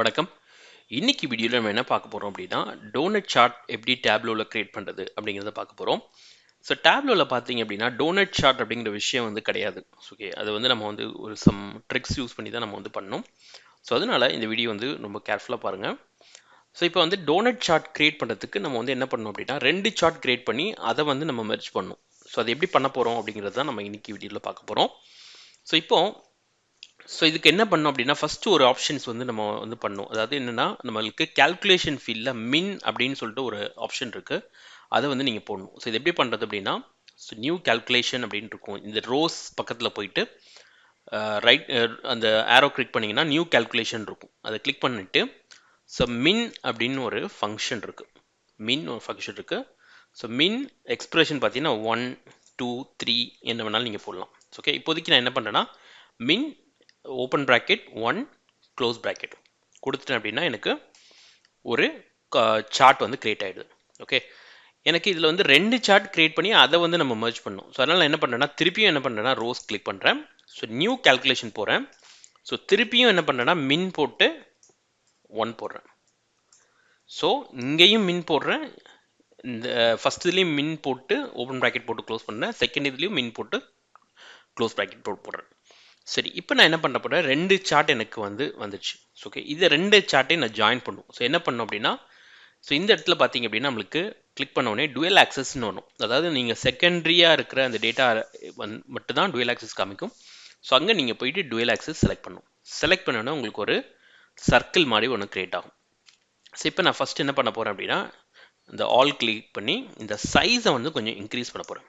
வணக்கம். இன்னைக்கு வீடியோவில் நம்ம என்ன பார்க்க போகிறோம் அப்படின்னா டோனட் சார்ட் எப்படி டேப்லோவில் க்ரியேட் பண்ணுறது அப்படிங்கிறத பார்க்க போகிறோம் ஸோ டேப்லோவில் பார்த்தீங்க அப்படின்னா டோனட் சார்ட் அப்படிங்கிற விஷயம் வந்து கிடையாது. ஓகே அது வந்து நம்ம வந்து ஒரு சம் ட்ரிக்ஸ் யூஸ் பண்ணி தான் நம்ம வந்து பண்ணோம் ஸோ அதனால இந்த வீடியோ வந்து ரொம்ப கேர்ஃபுல்லாக பாருங்கள் ஸோ இப்போ வந்து டோனட் சார்ட் க்ரியேட் பண்ணுறதுக்கு நம்ம வந்து என்ன பண்ணணும் அப்படின்னா ரெண்டு சார்ட் க்ரியேட் பண்ணி அதை வந்து நம்ம மெர்ஜ் பண்ணணும். ஸோ அது எப்படி பண்ண போகிறோம் அப்படிங்கிறது தான் நம்ம இன்னைக்கு வீடியோவில் பார்க்க போகிறோம் ஸோ இப்போது ஸோ இதுக்கு என்ன பண்ணோம் அப்படின்னா ஃபஸ்ட்டு ஒரு ஆப்ஷன்ஸ் வந்து நம்ம வந்து பண்ணோம். அதாவது என்னென்னா நம்மளுக்கு கால்குலேஷன் ஃபீல்டில் மின் அப்படின்னு சொல்லிட்டு ஒரு ஆப்ஷன் இருக்குது அதை வந்து நீங்கள் போடணும். ஸோ இது எப்படி பண்ணுறது அப்படின்னா ஸோ நியூ கால்குலேஷன் அப்படின்னு இருக்கும். இந்த ரோஸ் பக்கத்தில் போயிட்டு ரைட் அந்த ஆரோ கிளிக் பண்ணிங்கன்னா நியூ கால்குலேஷன் இருக்கும். அதை கிளிக் பண்ணிவிட்டு ஸோ மின் அப்படின்னு ஒரு ஃபங்க்ஷன் இருக்குது மின் ஒரு ஃபங்க்ஷன் இருக்குது ஸோ மின் எக்ஸ்பிரஷன் பார்த்தீங்கன்னா ஒன் டூ த்ரீ என்ன வேணாலும் நீங்கள் போடலாம். ஓகே இப்போதைக்கு நான் என்ன பண்ணுறேன்னா min open bracket one close bracket கொடுத்துட்டேன் அப்படின்னா எனக்கு ஒரு சார்ட் வந்து க்ரியேட் ஆகிடுது ஓகே எனக்கு இதில் வந்து ரெண்டு சார்ட் க்ரியேட் பண்ணி அதை வந்து நம்ம மர்ஜ் பண்ணோம் ஸோ அதனால் என்ன பண்ணுறேன்னா திருப்பியும் என்ன பண்ணுறேன்னா ரோஸ் கிளிக் பண்ணுறேன் ஸோ நியூ கால்குலேஷன் போகிறேன் ஸோ திருப்பியும் என்ன பண்ணுறேன்னா மின் போட்டு ஒன் போடுறேன். ஸோ இங்கேயும் மின் போடுறேன். இந்த ஃபஸ்ட் இதுலேயும் மின் போட்டு ஓப்பன் ப்ராக்கெட் போட்டு க்ளோஸ் பண்ணுறேன் செகண்ட் இதுலேயும் மின் போட்டு க்ளோஸ் ப்ராக்கெட் போட்டு போடுறேன். சரி இப்போ நான் என்ன பண்ண போகிறேன் ரெண்டு சார்ட் எனக்கு வந்து வந்துச்சு. ஓகே இது ரெண்டு சார்ட்டையும் நான் ஜாயின் பண்ணுவோம். ஸோ என்ன பண்ணோம் அப்படின்னா ஸோ இந்த இடத்துல பார்த்தீங்க அப்படின்னா நம்மளுக்கு கிளிக் பண்ண உடனே டுவெல் ஆக்சஸ்னு வரும். அதாவது நீங்கள் செகண்டரியாக இருக்கிற அந்த டேட்டா வந் மட்டும் தான் டுவெல் ஆக்சஸ் காமிக்கும். ஸோ அங்கே நீங்கள் போயிட்டு டுவெல் ஆக்சஸ் செலக்ட் பண்ணும் செலக்ட் பண்ணோன்னா உங்களுக்கு ஒரு சர்க்கிள் மாதிரி ஒன்று க்ரியேட் ஆகும். ஸோ இப்போ நான் ஃபஸ்ட் என்ன பண்ண போகிறேன் அப்படின்னா இந்த ஆல் கிளிக் பண்ணி இந்த சைஸை வந்து கொஞ்சம் இன்க்ரீஸ் பண்ண போகிறேன்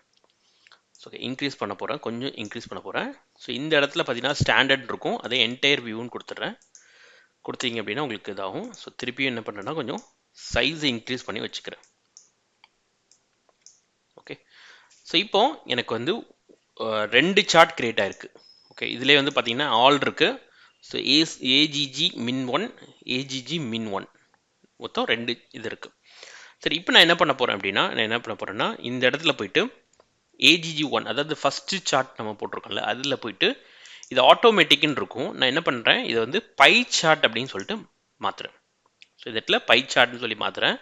ஓகே இன்க்ரீஸ் பண்ண போகிறேன் கொஞ்சம் இன்க்ரீஸ் பண்ண போகிறேன் ஸோ இந்த இடத்துல பார்த்தீங்கன்னா ஸ்டாண்டர்ட் இருக்கும். அதே என்டையர் வியூன்னு கொடுத்துட்றேன். கொடுத்தீங்க அப்படின்னா உங்களுக்கு இதாகும். ஸோ திருப்பியும் என்ன பண்ணுறேன்னா கொஞ்சம் சைஸை இன்க்ரீஸ் பண்ணி வச்சுக்கிறேன். ஓகே ஸோ இப்போ எனக்கு வந்து ரெண்டு சார்ட் கிரியேட் ஆயிருக்கு. ஓகே இதிலே வந்து பார்த்தீங்கன்னா ஆல் இருக்கு. So ace AGG min one AGG min one மொத்தம் ரெண்டு இது இருக்குது சரி இப்போ நான் என்ன பண்ண போகிறேன் அப்படின்னா நான் என்ன பண்ண போகிறேன்னா இந்த இடத்துல போயிட்டு ஏஜிஜி ஒன் அதாவது ஃபஸ்ட்டு சார்ட் நம்ம போட்டிருக்கோம்ல அதில் போயிட்டு இது ஆட்டோமேட்டிக்குன்னு இருக்கும். நான் என்ன பண்ணுறேன் இதை வந்து பை சார்ட் அப்படின்னு சொல்லிட்டு மாற்றுறேன் ஸோ இந்த இடத்துல பை சார்ட்னு சொல்லி மாற்றுறேன்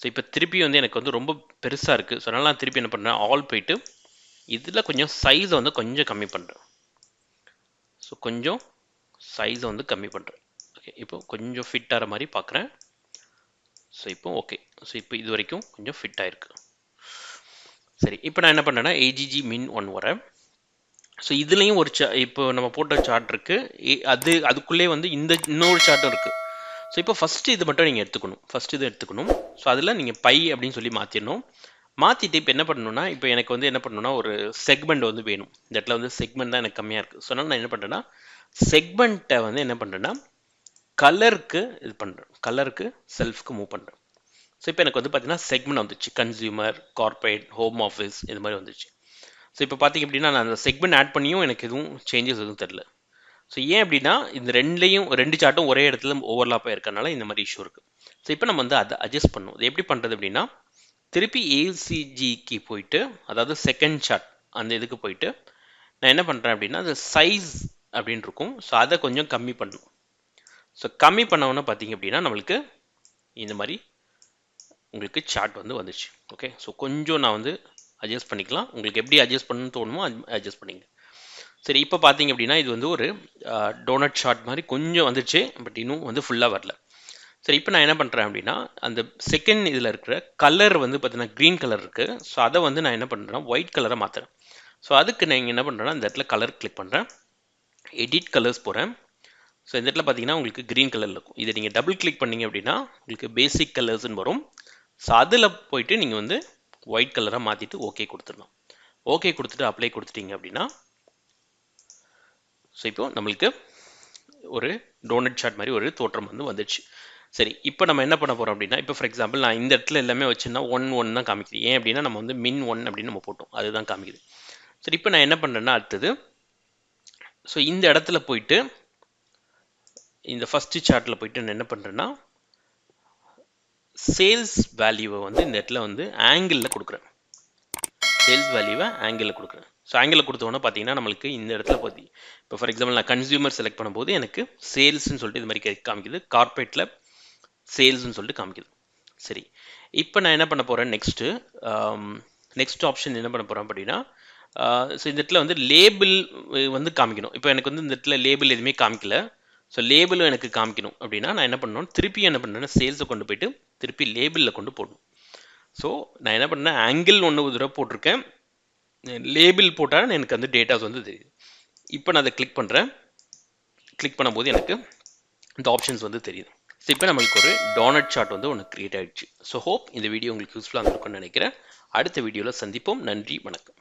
ஸோ இப்போ திருப்பி வந்து எனக்கு வந்து ரொம்ப பெருசாக இருக்குது ஸோ அதனால் நான் திருப்பி என்ன பண்ணுறேன் ஆல் போயிட்டு இதில் கொஞ்சம் சைஸை வந்து கொஞ்சம் கம்மி பண்ணுறேன் ஸோ கொஞ்சம் சைஸை வந்து கம்மி பண்ணுறேன் ஓகே இப்போ கொஞ்சம் ஃபிட் ஆகிற மாதிரி பார்க்குறேன் ஸோ இப்போ ஓகே ஸோ இப்போ இது வரைக்கும் கொஞ்சம் ஃபிட் ஆகிருக்கு சரி இப்போ நான் என்ன பண்ணேன்னா ஏஜிஜி மின் ஒன் வரேன். ஸோ இதுலேயும் ஒரு சா இப்போ நம்ம போட்ட சார்ட் இருக்குது அது அதுக்குள்ளே வந்து இந்த இன்னொரு சார்ட்டும் இருக்குது ஸோ இப்போ ஃபஸ்ட்டு இது மட்டும் நீங்கள் எடுத்துக்கணும். ஃபஸ்ட்டு இது எடுத்துக்கணும். ஸோ அதில் நீங்கள் பை அப்படின்னு சொல்லி மாற்றிடணும் மாற்றிட்டு இப்போ என்ன பண்ணணும்னா இப்போ எனக்கு வந்து என்ன பண்ணணும்னா ஒரு செக்மெண்ட் வந்து வேணும். இந்த இடத்துல வந்து செக்மெண்ட் தான் எனக்கு கம்மியாக இருக்குது ஸோ அதனால் நான் என்ன பண்ணுறேன்னா செக்மெண்ட்டை வந்து என்ன பண்ணுறேன்னா கலருக்கு இது பண்ணுறேன் கலருக்கு செல்ஃப்க்கு மூவ் பண்ணுறேன் ஸோ இப்போ எனக்கு வந்து பார்த்தீங்கன்னா செக்மெண்ட் வந்துச்சு. கன்சியூமர் கார்பரேட் ஹோம் ஆஃபீஸ் இது மாதிரி வந்துச்சு. ஸோ இப்போ பார்த்தீங்க அப்படின்னா நான் அந்த செக்மெண்ட் ஆட் பண்ணியும் எனக்கு எதுவும் சேஞ்சஸ் எதுவும் தெரில ஸோ ஏன் அப்படின்னா இந்த ரெண்டுலேயும் ரெண்டு சார்ட்டும் ஒரே இடத்துல ஓவர்லாப்பாக இருக்கறனால இந்த மாதிரி இஷ்யூ இருக்குது ஸோ இப்போ நம்ம வந்து அதை அட்ஜஸ்ட் பண்ணும் இது எப்படி பண்ணுறது அப்படின்னா திருப்பி ஏசிஜிக்கு போயிட்டு அதாவது செகண்ட் சார்ட் அந்த இதுக்கு போயிட்டு நான் என்ன பண்ணுறேன் அப்படின்னா அது சைஸ் அப்படின்னு இருக்கும். ஸோ அதை கொஞ்சம் கம்மி பண்ணணும் ஸோ கம்மி பண்ணவொன்னே பார்த்தீங்க அப்படின்னா நம்மளுக்கு இந்த மாதிரி உங்களுக்கு சார்ட் வந்து வந்துச்சு ஓகே ஸோ கொஞ்சம் நான் வந்து அட்ஜஸ்ட் பண்ணிக்கலாம். உங்களுக்கு எப்படி அட்ஜஸ்ட் பண்ணணும்னு தோணுமோ அட்ஜஸ்ட் பண்ணிங்க. சரி இப்போ பார்த்தீங்க அப்படின்னா இது வந்து ஒரு டோனட் ஷார்ட் மாதிரி கொஞ்சம் வந்துச்சு பட் இன்னும் வந்து ஃபுல்லாக வரல. சரி இப்போ நான் என்ன பண்ணுறேன் அப்படின்னா அந்த செகண்ட் இதில் இருக்கிற கலர் வந்து பார்த்தீங்கன்னா க்ரீன் கலர் இருக்குது ஸோ அதை வந்து நான் என்ன பண்ணுறேன்னா ஒயிட் கலரை மாற்றுறேன் ஸோ அதுக்கு நான் என்ன பண்ணுறேன்னா இந்த இடத்துல கலர் கிளிக் பண்ணுறேன் எடிட் கலர்ஸ் போகிறேன் ஸோ இந்த இடத்துல பார்த்தீங்கன்னா உங்களுக்கு க்ரீன் கலரில் இருக்கும். இதை நீங்கள் டபுள் கிளிக் பண்ணிங்க அப்படின்னா உங்களுக்கு பேசிக் கலர்ஸ்னு வரும். ஸோ அதில் போயிட்டு நீங்கள் வந்து ஒயிட் கலராக மாற்றிட்டு ஓகே கொடுத்துடலாம் ஓகே கொடுத்துட்டு அப்ளை கொடுத்துட்டீங்க அப்படின்னா ஸோ இப்போது நம்மளுக்கு ஒரு டோனட் சார்ட் மாதிரி ஒரு தோற்றம் வந்து வந்துடுச்சு. சரி இப்போ நம்ம என்ன பண்ண போகிறோம் அப்படின்னா இப்போ ஃபார் எக்ஸாம்பிள் நான் இந்த இடத்துல எல்லாமே வச்சுன்னா ஒன் ஒன் தான் காமிக்குது. ஏன் அப்படின்னா நம்ம வந்து மின் ஒன் அப்படின்னு நம்ம போட்டோம். அதுதான் காமிக்குது. சரி இப்போ நான் என்ன பண்ணுறேன்னா அடுத்தது ஸோ இந்த இடத்துல போயிட்டு இந்த ஃபஸ்ட்டு சார்ட்டில் போயிட்டு நான் என்ன பண்ணுறேன்னா சேல்ஸ் வேல்யூவை வந்து இந்த இடத்துல வந்து ஆங்கிளில் கொடுக்குறேன். சேல்ஸ் வேல்யூவை ஆங்கிளில் கொடுக்குறேன். ஸோ ஆங்கிளில் கொடுத்தோன்னே பார்த்தீங்கன்னா நம்மளுக்கு இந்த இடத்துல பார்த்தி இப்போ ஃபார் எக்ஸாம்பிள் நான் கன்சியூமர் செலக்ட் பண்ணும்போது எனக்கு சேல்ஸ்னு சொல்லிட்டு இது மாதிரி காமிக்குது. கார்பரேட்டில் சேல்ஸ்னு சொல்லிட்டு காமிக்குது. சரி. இப்போ நான் என்ன பண்ண போகிறேன் நெக்ஸ்ட்டு நெக்ஸ்ட் ஆப்ஷன் என்ன பண்ண போகிறேன் அப்படின்னா ஸோ இந்த இடத்துல வந்து லேபிள் வந்து காமிக்கணும். இப்போ எனக்கு வந்து இந்த இடத்துல லேபிள் எதுவுமே காமிக்கல. ஸோ லேபிளும் எனக்கு காமிக்கணும். அப்படின்னா நான் என்ன பண்ணணும்? திருப்பி என்ன பண்ணேன்னா சேல்ஸை கொண்டு போயிட்டு திருப்பி லேபிளில் கொண்டு போடணும். ஸோ நான் என்ன பண்ணேன் ஆங்கிள் ஒன்று ஒரு தடவை போட்டிருக்கேன். லேபிள் போட்டால் எனக்கு வந்து டேட்டாஸ் வந்து தெரியுது. இப்போ நான் அதை கிளிக் பண்ணுறேன் கிளிக் பண்ணும்போது எனக்கு இந்த ஆப்ஷன்ஸ் வந்து தெரியுது. ஸோ இப்போ நம்மளுக்கு ஒரு டோனட் சார்ட் வந்து ஒன்று க்ரியேட் ஆகிடுச்சு ஸோ ஹோப் இந்த வீடியோ உங்களுக்கு யூஸ்ஃபுல்லாக இருக்கும்னு நினைக்கிறேன். அடுத்த வீடியோவில் சந்திப்போம். நன்றி வணக்கம்.